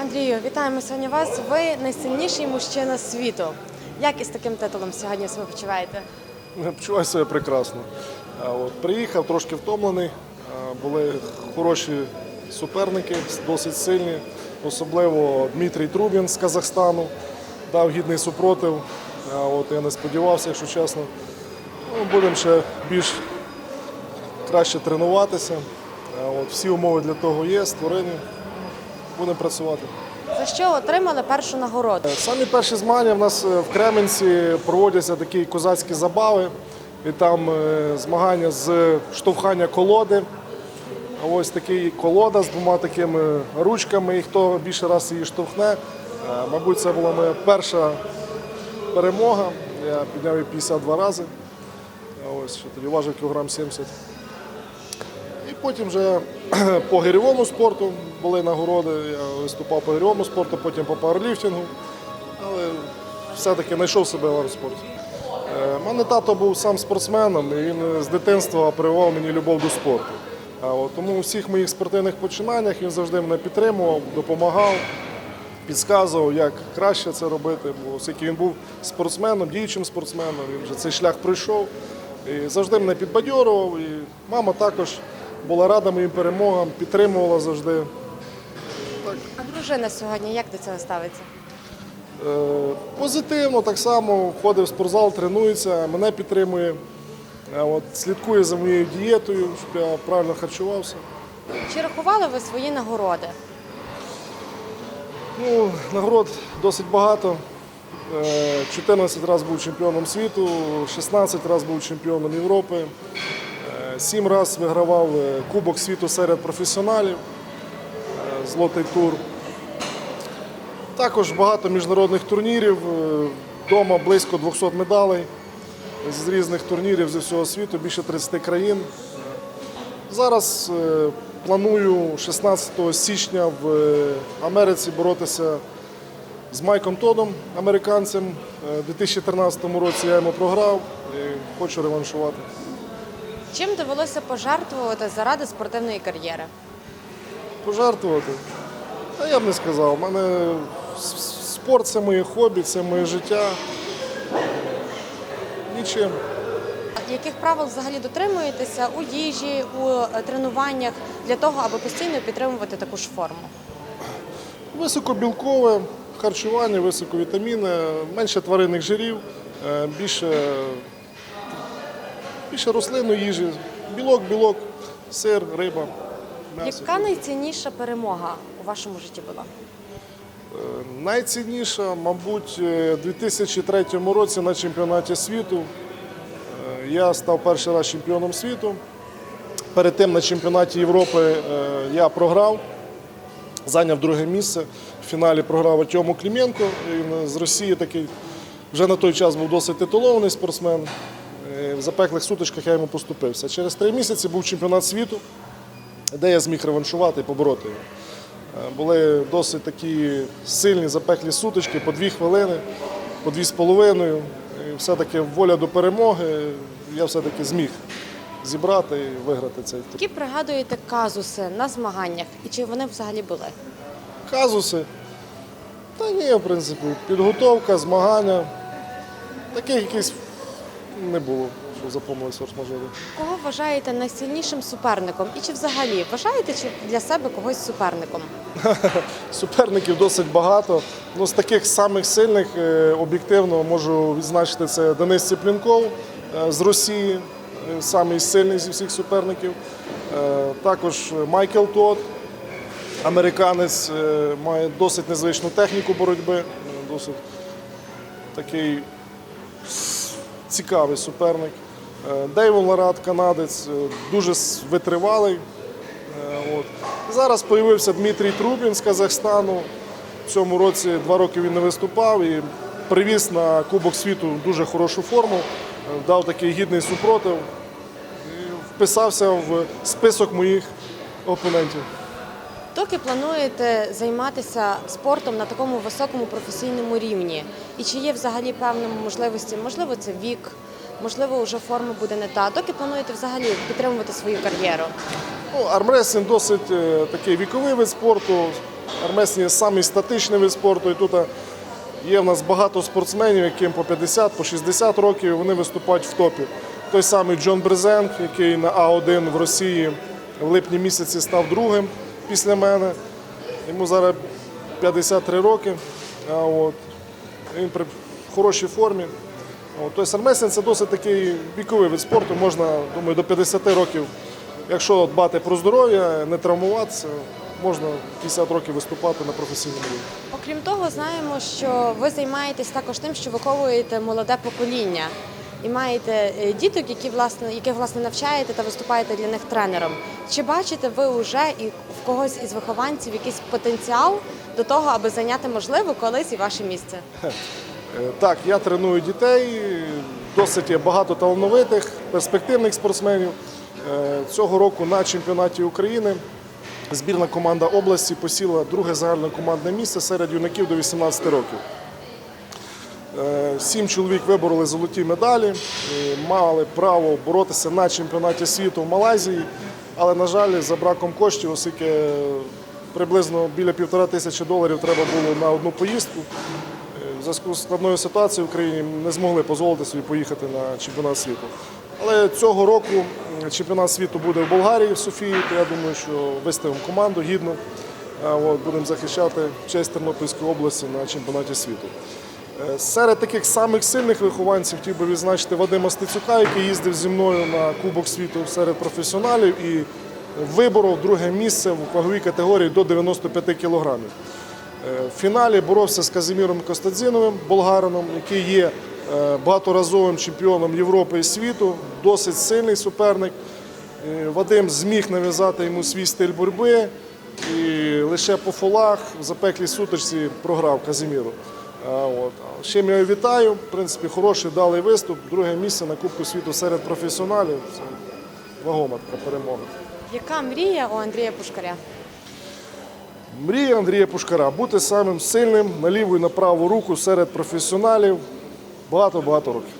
Андрію, вітаємо сьогодні вас. Ви найсильніший мужчина світу. Як із таким титулом сьогодні себе почуваєте? Почуваю себе прекрасно. От, приїхав трошки втомлений, були хороші суперники, досить сильні. Особливо Дмитрій Трубін з Казахстану дав гідний супротив. От, я не сподівався, якщо чесно. Ну, будемо ще більш краще тренуватися. От, всі умови для того є, створені. Будемо працювати. За що отримали першу нагороду? Самі перші змагання в нас е, в Кременці проводяться такі козацькі забави. І там е, змагання з штовхання колоди. Ось такий колода з двома такими ручками, і хто більше раз її штовхне. Е, Мабуть, це була моя перша перемога. Я підняв її 52 рази. Ось що тоді важив кілограм 70. Потім вже по гирьовому спорту були нагороди. Я виступав по гирьовому спорту, потім по пауерліфтингу. Але все-таки знайшов себе в спорті. У мене тато був сам спортсменом, і він з дитинства прививав мені любов до спорту. Тому у всіх моїх спортивних починаннях він завжди мене підтримував, допомагав, підказував, як краще це робити. Бо оскільки він був спортсменом, діючим спортсменом, він вже цей шлях пройшов. І завжди мене підбадьорував. І мама також була рада моїм перемогам, підтримувала завжди. А дружина сьогодні як до цього ставиться? Е, Позитивно так само ходить в спортзал, тренується, мене підтримує. А От, слідкує за моєю дієтою, щоб я правильно харчувався. Чи рахували ви свої нагороди? Ну, нагород досить багато. Е, 14 разів був чемпіоном світу, 16 разів був чемпіоном Європи, 7 разів вигравав е, Кубок світу серед професіоналів, е, золотий тур. Також багато міжнародних турнірів. е, Вдома близько 200 медалей з різних турнірів зі всього світу, більше 30 країн. Зараз планую 16 січня в Америці боротися з Майком Тодом, американцем. У 2013 році я йому програв і хочу реваншувати. Чим довелося пожертвувати заради спортивної кар'єри? Пожертвувати? Та я б не сказав. У мене спорт це моє хобі, це моє життя. Нічим. Яких правил взагалі дотримуєтеся у їжі, у е, тренуваннях для того, аби постійно підтримувати таку ж форму? Високобілкове харчування, високовітамінне, менше тваринних жирів, е, більше, більше рослинної їжі, білок, білок, сир, риба, м'ясо. Яка найцінніша перемога у вашому житті була? Е, Найцінніша, мабуть, е, у 2003 році на чемпіонаті світу. Е, Я став перший раз чемпіоном світу. Перед тим на чемпіонаті Європи я програв, зайняв друге місце. В фіналі програв Артему Кліменко. Він з Росії такий вже на той час був досить титулований спортсмен. Е, В запеклих сутичках я йому поступився. Через три місяці був чемпіонат світу, де я зміг реваншувати і побороти його. Е, Були досить такі сильні запеклі сутички по дві хвилини, по дві з половиною. Все-таки воля до перемоги я все-таки зміг зібрати і виграти цей турнір. Які пригадуєте казуси на змаганнях і чи вони взагалі були? Казуси. Та ні, в принципі, підготовка, змагання. Таких якихось не було, що запомнилися форс-мажори. Кого вважаєте найсильнішим суперником? І чи взагалі вважаєте чи для себе когось суперником? Суперників досить багато. Ну, з таких самих сильних е, об'єктивно можу відзначити це Денис Ціплінков е, з Росії, е, самий сильний зі всіх суперників. Також Майкл Тод, американець, має досить незвичну техніку боротьби, досить такий цікавий суперник. Е, Дейвон Ларат, канадець, е, дуже витривалий. Е, От. Зараз з'явився Дмитрій Трубін з Казахстану. В цьому році два роки він не виступав і привіз на Кубок світу дуже хорошу форму, дав такий гідний супротив і вписався в список моїх опонентів. Доки плануєте займатися спортом на такому високому професійному рівні? І чи є взагалі певні можливості? Можливо, це вік, можливо, вже форма буде не та. Доки плануєте взагалі підтримувати свою кар'єру? Ну, армрестлінг досить е, такий віковий вид спорту. Армрестлінг є самий статичний вид спорту. І тут е, є в нас багато спортсменів, яким по 50, по 60 років вони виступають в топі. Той самий Джон Брезенк, який на А1 в Росії в липні місяці став другим після мене. Йому зараз 53 роки. А от, він при хорошій формі. От, тобто армрестлінг – це досить такий віковий вид спорту. Можна, думаю, до 50 років, якщо дбати про здоров'я, не травмуватися, можна 50 років виступати на професійному рівні. Окрім того, знаємо, що ви займаєтесь також тим, що виховуєте молоде покоління і маєте е, діток, які власне яких власне навчаєте та виступаєте для них тренером. Чи бачите ви вже і в когось із вихованців якийсь потенціал до того, аби зайняти можливо колись і ваше місце? Е, Так, я треную дітей, досить багато талановитих, перспективних спортсменів. Е, Цього року на чемпіонаті України збірна команда області посіла друге загальнокомандне місце серед юнаків до 18 років. Е, Сім чоловік вибороли золоті медалі, е, мали право боротися на чемпіонаті світу в Малайзії, але, на жаль, за браком коштів, оскільки е, приблизно біля півтора тисячі доларів треба було на одну поїздку. Е, В зв'язку з складною ситуацією в Україні не змогли дозволити собі поїхати на чемпіонат світу. Але цього року чемпіонат світу буде в Болгарії, в Софії, то я думаю, що виставимо команду гідно. Будемо захищати честь Тернопільської області на чемпіонаті світу. Серед таких самих сильних вихованців хотів би відзначити Вадима Стецюка, який їздив зі мною на Кубок світу серед професіоналів і виборов друге місце в ваговій категорії до 95 кілограмів. Е, В фіналі боровся з Казиміром Костадзіновим, болгарином, який є е, багаторазовим чемпіоном Європи і світу, досить сильний суперник. Е, Вадим зміг нав'язати йому свій стиль боротьби і лише по фолах в запеклій сутичці програв Казиміру. От. Ще я його вітаю. В принципі, хороший далий виступ. Друге місце на Кубку світу серед професіоналів. Це вагома така перемога. Яка мрія у Андрія Пушкаря? Мрія Андрія Пушкара бути самим сильним на ліву і на праву руку серед професіоналів багато-багато років.